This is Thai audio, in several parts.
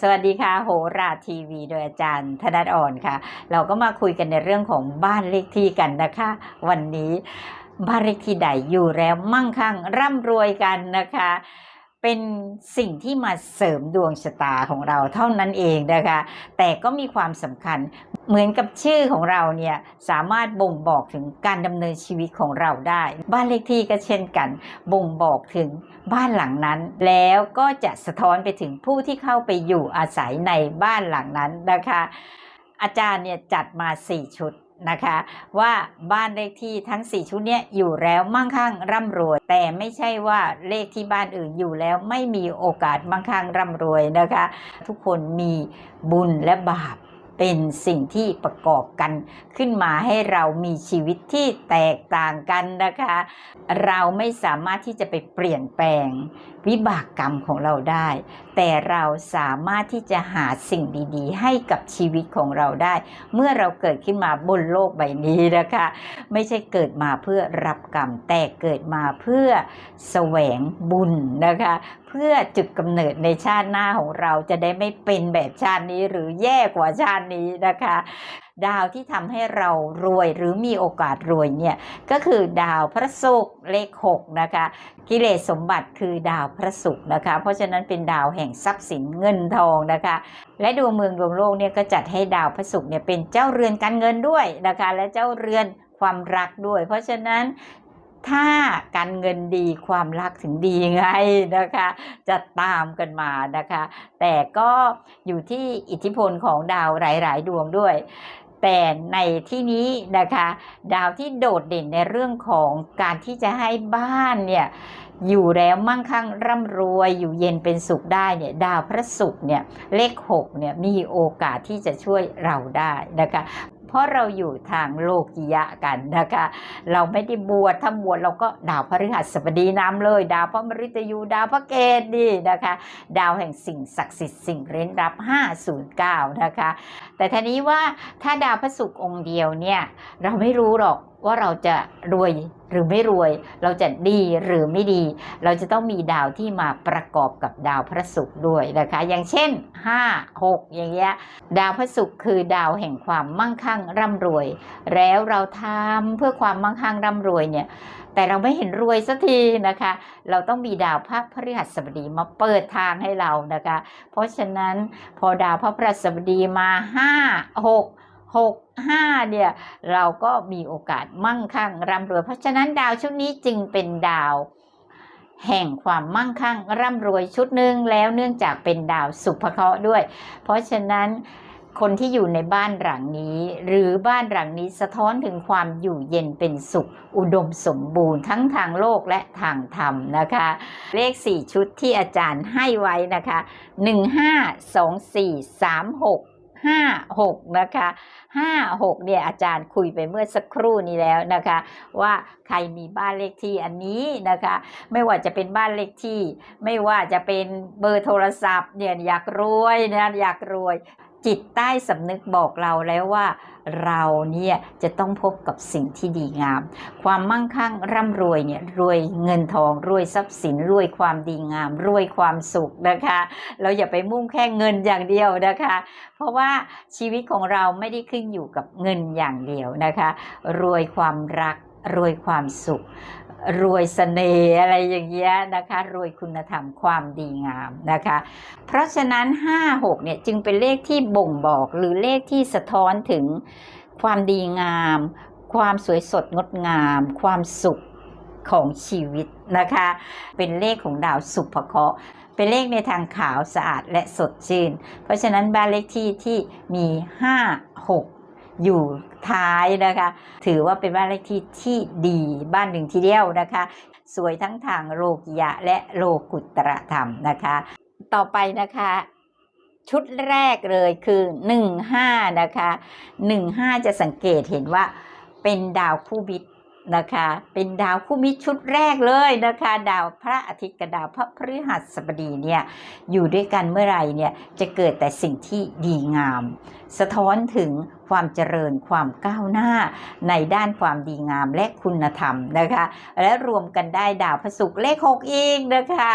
สวัสดีค่ะ โหราทีวีโดยอาจารย์ธนัทอ่อนค่ะ เราก็มาคุยกันในเรื่องของบ้านเลขที่กันนะคะ วันนี้บ้านเลขที่ใดอยู่แล้วมั่งคั่งร่ำรวยกันนะคะ เป็นสิ่งที่มาเสริมดวงชะตาของเราเท่านั้นเองนะคะ แต่ก็มีความสำคัญเหมือนกับชื่อของเราเนี่ยสามารถบ่งบอกถึงการดำเนินชีวิตของเราได้ บ้านเลขที่ก็เช่นกัน บ่งบอกถึงบ้านหลังนั้น แล้วก็จะสะท้อนไปถึงผู้ที่เข้าไปอยู่อาศัยในบ้านหลังนั้นนะคะ อาจารย์เนี่ยจัดมา 4 ชุด นะคะ ว่าบ้านเลขที่ทั้ง 4 ชุดเนี้ยอยู่แล้วมั่งคั่งร่ำรวย แต่ไม่ใช่ว่าเลขที่บ้านอื่นอยู่แล้วไม่มีโอกาสมั่งคั่งร่ำรวยนะคะ ทุกคนมีบุญและบาป เป็นสิ่งที่ประกอบกัน ขึ้นมาให้เรามีชีวิตที่แตกต่างกันนะคะ เราไม่สามารถที่จะไปเปลี่ยนแปลงวิบากกรรมของเราได้ แต่เราสามารถที่จะหาสิ่งดีๆ ให้กับชีวิตของเราได้ เมื่อเราเกิดขึ้นมาบนโลกใบนี้นะคะ ไม่ใช่เกิดมาเพื่อรับกรรม แต่เกิดมาเพื่อแสวงบุญนะคะ พื่อจุดกำเนิดในชาติหน้าของเราจะได้ไม่เป็นแบบชาตินี้หรือแย่กว่าชาตินี้นะคะ ดาวที่ทำให้เรารวยหรือมีโอกาสรวยเนี่ยก็คือดาวพระศุกร์เลข6นะคะกิเลสสมบัติคือดาวพระศุกร์นะคะ เพราะฉะนั้นเป็นดาวแห่งทรัพย์สินเงินทองนะคะ และดวงเมืองดวงโลกเนี่ยก็จัดให้ดาวพระศุกร์เนี่ยเป็นเจ้าเรือนการเงินด้วยนะคะ และเจ้าเรือนความรักด้วย เพราะฉะนั้น ถ้าการเงินดีความรักถึงดีไงนะคะ จะตามกันมานะคะ แต่ก็อยู่ที่อิทธิพลของดาวหลาย ๆ ดวงด้วย แต่ในที่นี้นะคะ ดาวที่โดดเด่นในเรื่องของการที่จะให้บ้านเนี่ยอยู่แล้วมั่งคั่งร่ำรวยอยู่เย็นเป็นสุขได้เนี่ยดาวพระศุกร์เนี่ยเลข6เนี่ยมีโอกาสที่จะช่วยเราได้นะคะ ราะเราอยู่ทางโลกียะกันนะคะ เราไม่ได้บวชถ้าบวชเราก็ดาวพฤหัสบดีน้ำเลย ดาวพระมฤตยูดาวพระเกตนี่นะคะ ดาวแห่งสิ่งศักดิ์สิทธิ์สิ่งเร้นรับ 509 นะคะ แต่ทีนี้ว่าถ้าดาวพระศุกร์องค์เดียวเนี่ยเราไม่รู้หรอกว่าเราจะรวย หรือไม่รวย เราจะดีหรือไม่ดี เราจะต้องมีดาวที่มาประกอบกับดาวพระศุกร์ด้วยนะคะ อย่างเช่น 5 6 อย่างเงี้ยดาวพระศุกร์คือดาวแห่งความมั่งคั่งร่ำรวย แล้วเราทำเพื่อความมั่งคั่งร่ำรวยเนี่ยแต่เราไม่เห็นรวยสักทีนะคะ เราต้องมีดาวพระพฤหัสบดีมาเปิดทางให้เรานะคะ เพราะฉะนั้นพอดาวพระพฤหัสบดีมา 5 6 6 5เนี่ยเราก็มีโอกาสมั่งคั่งร่ำรวย เพราะฉะนั้นดาวชุดนี้จึงเป็นดาว แห่งความมั่งคั่งร่ำรวยชุดหนึ่งแล้วเนื่องจากเป็นดาวสุภเคราะห์ด้วย เพราะฉะนั้นคนที่อยู่ในบ้านหลังนี้ หรือบ้านหลังนี้สะท้อนถึงความอยู่เย็นเป็นสุข อุดมสมบูรณ์ทั้งทางโลกและทางธรรมนะคะ เลข 4 ชุดที่อาจารย์ให้ไว้นะคะ 1 5 2 4 3 6 5 6 นะคะ 5 6 เนี่ยอาจารย์คุยไปเมื่อสักครู่นี้แล้วนะคะ ว่าใครมีบ้านเลขที่อันนี้นะคะ ไม่ว่าจะเป็นบ้านเลขที่ ไม่ว่าจะเป็นเบอร์โทรศัพท์เนี่ยอยากรวยนะอยากรวยจิตใต้สำนึกบอกเราแล้วว่า เราเนี่ยจะต้องพบกับสิ่งที่ดีงาม ความมั่งคั่งร่ำรวยเนี่ยรวยเงินทองรวยทรัพย์สินรวยความดีงาม รวยความสุขนะคะ เราอย่าไปมุ่งแค่เงินอย่างเดียวนะคะ เพราะว่าชีวิตของเราไม่ได้ขึ้นอยู่กับเงินอย่างเดียวนะคะ รวยความรักรวยความสุข รวยเสน่ห์อะไรอย่างเงี้ยนะคะ รวยคุณธรรมความดีงามนะคะ เพราะฉะนั้น 5 6เนี่ยจึงเป็นเลขที่บ่งบอกหรือเลขที่สะท้อนถึงความดีงาม ความสวยสดงดงาม ความสุขของชีวิตนะคะ เป็นเลขของดาวสุภเคราะห์เป็นเลขในทางขาวสะอาดและสดชื่น เพราะฉะนั้นบ้านเลขที่ที่มี 5 6 อยู่ท้ายนะคะ ถือว่าเป็นบ้านเลขที่ที่ดีบ้านหนึ่งทีเดียวนะคะ สวยทั้งทางโลกิยะและโลกุตรธรรมนะคะ ต่อไปนะคะชุดแรกเลยคือ 15 นะคะ 15 จะสังเกตเห็นว่าเป็นดาวคู่มิตรนะคะ เป็นดาวคู่มิตรชุดแรกเลยนะคะ ดาวพระอาทิตย์กับดาวพระพฤหัสบดีเนี่ยอยู่ด้วยกันเมื่อไหร่เนี่ยจะเกิดแต่สิ่งที่ดีงามสะท้อนถึงความเจริญความก้าวหน้าในด้านความดีงามและคุณธรรมนะคะ และรวมกันได้ดาวพระศุกร์เลข 6 อีกนะคะ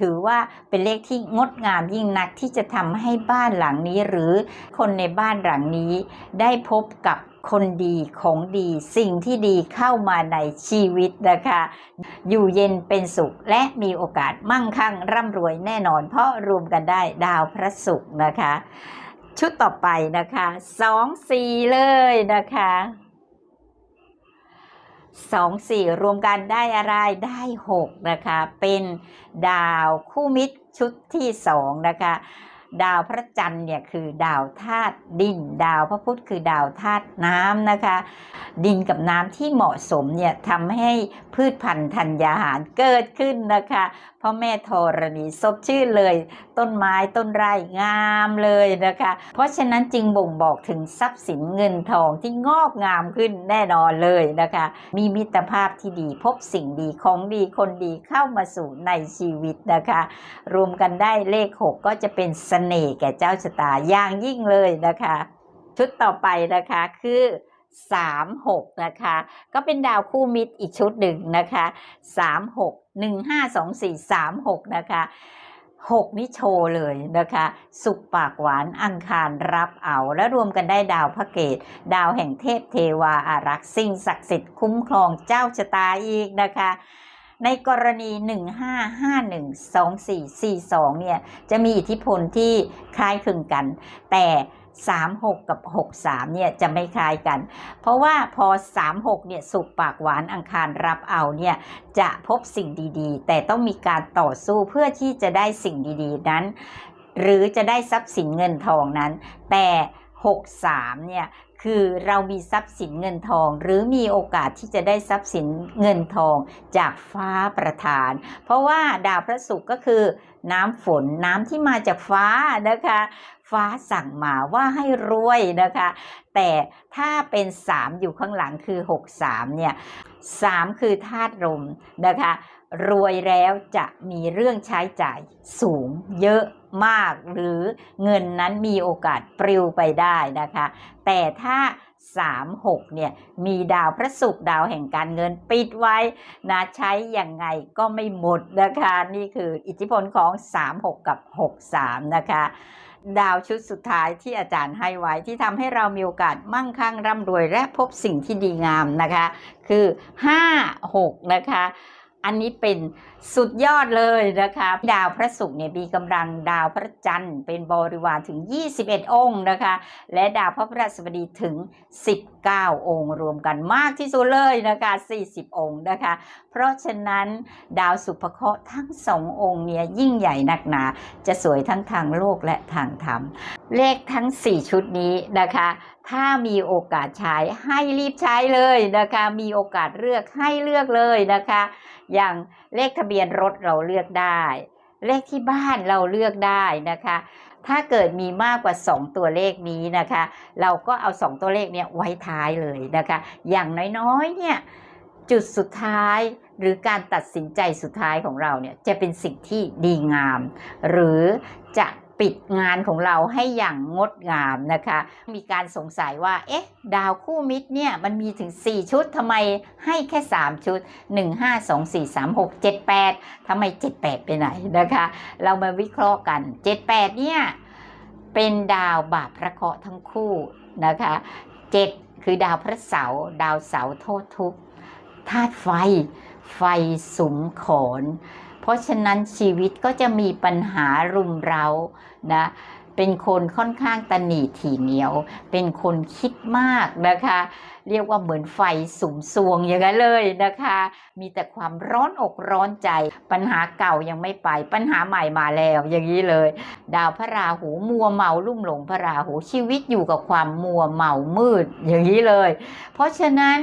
ถือว่าเป็นเลขที่งดงามยิ่งนักที่จะทำให้บ้านหลังนี้หรือคนในบ้านหลังนี้ได้พบกับคนดีของดีสิ่งที่ดีเข้ามาในชีวิตนะคะ อยู่เย็นเป็นสุขและมีโอกาสมั่งคั่งร่ำรวยแน่นอน เพราะรวมกันได้ดาวพระศุกร์นะคะ ชุดต่อไปนะคะสองสี่เลยนะคะสองสี่รวมกันได้อะไรได้หกนะคะ เป็นดาวคู่มิตรชุดที่สองนะคะดาวพระจันทร์เนี่ยคือดาวธาตุดิน ดาวพระพุธคือดาวธาตุน้ำนะคะ ดินกับน้ำที่เหมาะสมเนี่ยทำให้พืชพันธุ์ธัญญาหารเกิดขึ้นนะคะ พ่อแม่ธรณีสดชื่นเลย ต้นไม้ต้นไร่งามเลยนะคะ เพราะฉะนั้นจึงบ่งบอกถึงทรัพย์สินเงินทองที่งอกงามขึ้นแน่นอนเลยนะคะ มีมิตรภาพที่ดีพบสิ่งดีของดีคนดีเข้ามาสู่ในชีวิตนะคะ รวมกันได้เลข 6 ก็จะเป็นเสน่ห์แก่เจ้าชะตาอย่างยิ่งเลยนะคะ ชุดต่อไปนะคะคือ 3 6 นะคะ ก็เป็นดาวคู่มิตรอีกชุดหนึ่งนะคะ 3 6 1 5 2 4 3 6 นะคะ 6 นี่โชว์เลยนะคะ สุขปากหวานอังคารรับเอาและรวมกันได้ดาวพระเกต ดาวแห่งเทพเทวาอารักษ์สิ่งศักดิ์สิทธิ์คุ้มครองเจ้าชะตาอีกนะคะในกรณี 15512442 เนี่ย จะมีอิทธิพลที่คล้ายคลึงกัน แต่ 36 กับ 63เนี่ยจะไม่คล้ายกัน เพราะว่าพอ 36เนี่ยสุกปากหวานอังคารรับเอาเนี่ยจะพบสิ่งดีๆ แต่ต้องมีการต่อสู้เพื่อที่จะได้สิ่งดีๆนั้น หรือจะได้ทรัพย์สินเงินทองนั้น แต่ 63เนี่ย คือเรามีทรัพย์สินเงินทอง หรือมีโอกาสที่จะได้ทรัพย์สินเงินทองจากฟ้าประทาน เพราะว่าดาวพระศุกร์ก็คือ น้ำฝนน้ำที่มาจากฟ้านะคะ ฟ้าสั่งมาว่าให้รวยนะคะ แต่ถ้าเป็น 3 อยู่ข้างหลังคือ 63เนี่ย3คือธาตุลมนะคะ รวยแล้วจะมีเรื่องใช้จ่ายสูงเยอะมาก หรือเงินนั้นมีโอกาสปลิวไปได้นะคะ แต่ถ้า 3 6 เนี่ย มีดาวพระศุกร์ดาวแห่งการเงินปิดไว้นะใช้อยังไงก็ไม่หมดนะคะ นี่คืออิทธิพลของ 3 6 กับ 6 3 นะคะดาวชุดสุดท้ายที่อาจารย์ให้ไว้ที่ทำให้เรามีโอกาสมั่งคั่งร่ำรวยและพบสิ่งที่ดีงามนะคะ คือ 5 6 นะคะ อันนี้เป็นสุดยอดเลยนะคะดาวพระศุกร์เนี่ยมีกำลังดาวพระจันทร์เป็นบริวารถึง 21 องค์นะคะ และดาวพระพฤหัสบดีถึง 19 องค์รวมกันมากที่สุดเลยนะคะ 40 องค์นะคะ เพราะฉะนั้นดาวสุภเคราะห์ทั้งสององค์เนี่ยยิ่งใหญ่นักหนา จะสวยทั้งทางโลกและทางธรรม เลขทั้ง 4 ชุดนี้นะคะ ถ้ามีโอกาสใช้ให้รีบใช้เลยนะคะ มีโอกาสเลือกให้เลือกเลยนะคะ อย่างเลขทะเบียนรถเราเลือกได้ เลขที่บ้านเราเลือกได้นะคะ ถ้าเกิดมีมากกว่า 2 ตัวเลขนี้นะคะ เราก็เอา 2 ตัวเลขเนี้ยไว้ท้ายเลยนะคะ อย่างน้อยๆเนี่ยจุดสุดท้ายหรือการตัดสินใจสุดท้ายของเราเนี่ยจะเป็นสิ่งที่ดีงาม หรือจะ ปิดงานของเราให้อย่างงดงามนะคะ มีการสงสัยว่า เอ๊ะ ดาวคู่มิตรเนี่ย มันมีถึง 4 ชุดทำไมให้แค่ 3 ชุด 1 5 2 4 3 6 7 8ทำไม 78 ไปไหนนะคะ เรามาวิเคราะห์กัน 78 เนี่ย เป็นดาวบาปพระเคราะห์ทั้งคู่นะคะ 7 คือดาวพระเสาร์ดาวเสาร์โทษทุกข์ธาตุไฟ ไฟสุมขอน เพราะฉะนั้นชีวิตก็จะมีปัญหารุมเร้านะ เป็นคนค่อนข้างตหนีถี่เหนียว เป็นคนคิดมากนะคะ เรียกว่าเหมือนไฟสุมสวงอย่างนั้นเลยนะคะ มีแต่ความร้อนอกร้อนใจ ปัญหาเก่ายังไม่ไป ปัญหาใหม่มาแล้วอย่างนี้เลย ดาวพระราหูมัวเมาลุ่มหลงพระราหูชีวิตอยู่กับความมัวเมามืดอย่างนี้เลย เพราะฉะนั้น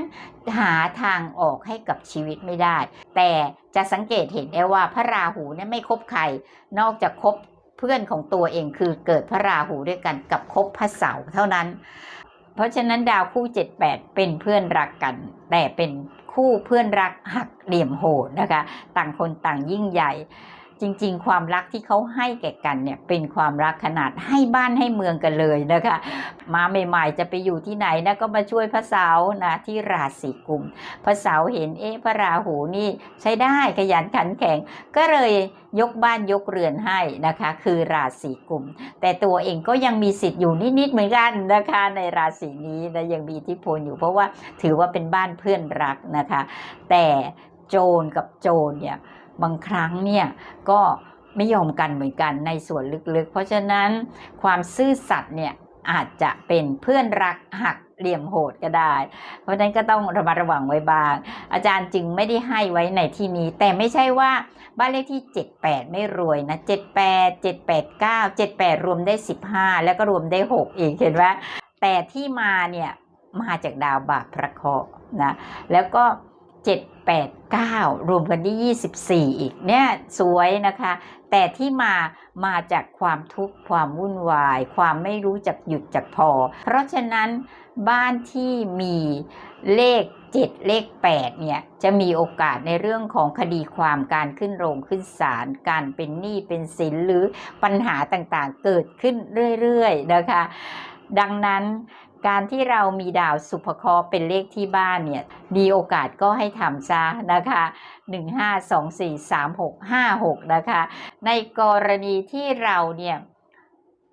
หาทางออกให้กับชีวิตไม่ได้ แต่จะสังเกตเห็นได้ว่าพระราหูเนี่ยไม่คบใคร นอกจากคบ พื่อนของตัวเองคือเกิดพระราหูด้วยกันกับคบพระเสาร์เท่านั้น เพราะฉะนั้นดาวคู่ 78 เป็นเพื่อนรักกัน แต่เป็นคู่เพื่อนรักหักเหลี่ยมโหดนะคะ ต่างคนต่างยิ่งใหญ่ จริง ๆ ความรักที่เขาให้แก่กันเนี่ยเป็นความรักขนาดให้บ้านให้เมืองกันเลยนะคะ มาใหม่ๆจะไปอยู่ที่ไหนนะก็มาช่วยพระเสานะที่ราศีกุมพระเสาเห็นเอ๊ะพระราหูนี่ใช้ได้ขยันขันแข็ง ก็เลยยกบ้านยกเรือนให้นะคะ คือราศีกุม แต่ตัวเองก็ยังมีสิทธิ์อยู่นิดๆเหมือนกันนะคะ ในราศีนี้นะยังมีอิทธิพลอยู่เพราะว่าถือว่าเป็นบ้านเพื่อนรักนะคะ แต่โจรกับโจรเนี่ย บางครั้งเนี่ยก็ไม่ยอมกันเหมือนกันในส่วนลึกๆ เพราะฉะนั้นความซื่อสัตย์เนี่ยอาจจะเป็นเพื่อนรักหักเหลี่ยมโหดก็ได้ เพราะฉะนั้นก็ต้องระมัดระวังไว้บ้าง อาจารย์จึงไม่ได้ให้ไว้ในที่นี้ แต่ไม่ใช่ว่าบ้านเลขที่ 78 ไม่รวยนะ78 789 78 รวมได้ 15 แล้วก็รวมได้ 6 อีกเห็นไหมแต่ที่มาเนี่ยมาจากดาวบาปพระเคราะห์นะแล้วก็ 7 8 9 รวมกันได้24 อีกเนี่ยสวยนะคะ แต่ที่มามาจากความทุกข์ความวุ่นวาย ความไม่รู้จักหยุดจักพอ เพราะฉะนั้นบ้านที่มีเลข 7 เลข 8 เนี่ย จะมีโอกาสในเรื่องของคดีความการขึ้นโรงขึ้นศาลการเป็นหนี้เป็นสินหรือปัญหาต่างๆ เกิดขึ้นเรื่อย ๆ นะคะ ดังนั้น การที่เรามีดาวสุภเคราะห์เป็นเลขที่บ้านเนี่ยดีโอกาสก็ให้ทำซะนะคะ 1 5 2 4 3 6 5 6 นะคะ ในกรณีที่เราเนี่ย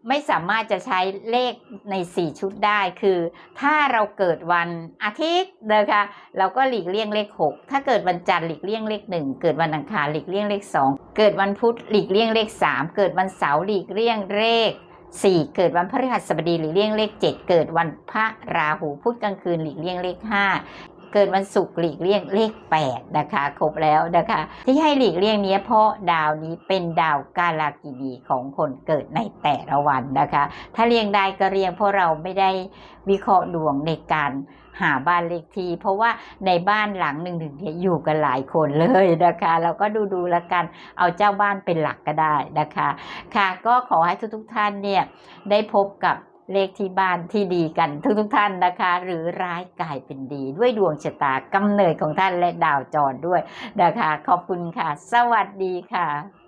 ไม่สามารถจะใช้เลขใน 4 ชุดได้คือ ถ้าเราเกิดวันอาทิตย์นะคะเราก็หลีกเลี่ยงเลข 6 ถ้าเกิดวันจันทร์หลีกเลี่ยงเลข 1 เกิดวันอังคารหลีกเลี่ยงเลข 2 เกิดวันพุธหลีกเลี่ยงเลข 3 เกิดวันเสาร์หลีกเลี่ยงเลข 4 เกิดวันพฤหัสบดีหลีกเลี่ยงเลข 7 เกิดวันพระราหูพุธกลางคืนหลีกเลี่ยงเลข 5 เกิดวันศุกร์หลีกเลี่ยงเลข 8 นะคะครบแล้วนะคะ ที่ให้หลีกเลี่ยงเนี้ยเพราะดาวนี้เป็นดาวกาลากินีของคนเกิดในแต่ละวันนะคะ ถ้าเรียงได้ก็เรียงเพราะเราไม่ได้วิเคราะห์ดวงในการ หาบ้านเลขที่ เพราะว่าในบ้านหลังหนึ่งหนึ่งเนี่ยอยู่กันหลายคนเลยนะคะ เราก็ดูดูๆแล้วกันเอาเจ้าบ้านเป็นหลักก็ได้นะคะ ค่ะก็ขอให้ทุกๆท่านเนี่ยได้พบกับเลขที่บ้านที่ดีกันทุกๆท่านนะคะ หรือร้ายกลายเป็นดีด้วยดวงชะตากำเนิดของท่านและดาวจรด้วยนะคะ ขอบคุณค่ะ สวัสดีค่ะ